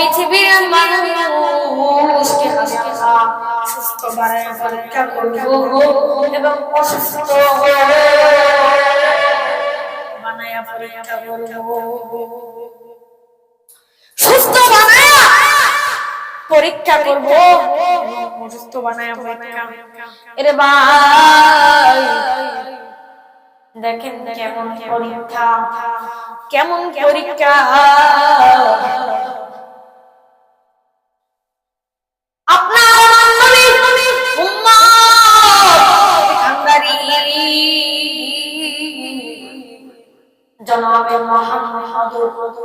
পৃথিবীর মানুষকে হাসা সুস্থ বানায় পরীক্ষা করব এবং অসুস্থ বানায় পরীক্ষা করব। সুস্থ বানায় পরীক্ষা করব অসুস্থ বানায় পরীক্ষা। এরে ভাই, দেখেন কেমন পরীক্ষা কেমন পরীক্ষা।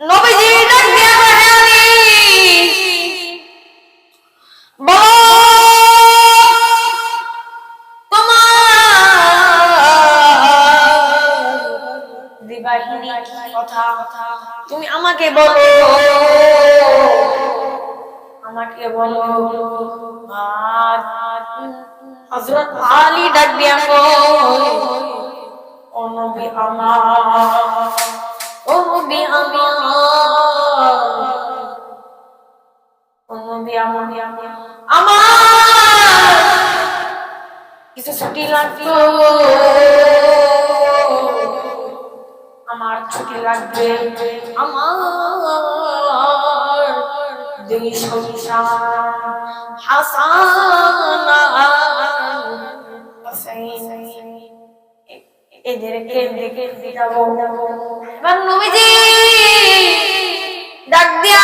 নবীজি ডাক দিয়া কয় হে আলী বলো কথা? তুমি আমাকে বলো আমাকে বলো, আর হযরত আলী ডাক দিয়া কয়, ও নবী আমার। নবী আমার ছুটি লাগবে আমার দুই সংসার এদেরকে দেখে যাব ডাক দিয়া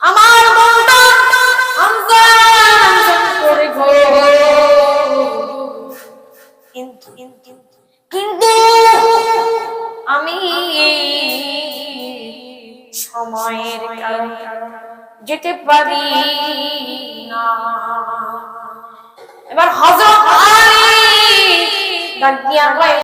আমার কিন্তু কিন্তু আমি সময়ের কারণে যেতে পারি না। এবার হজরত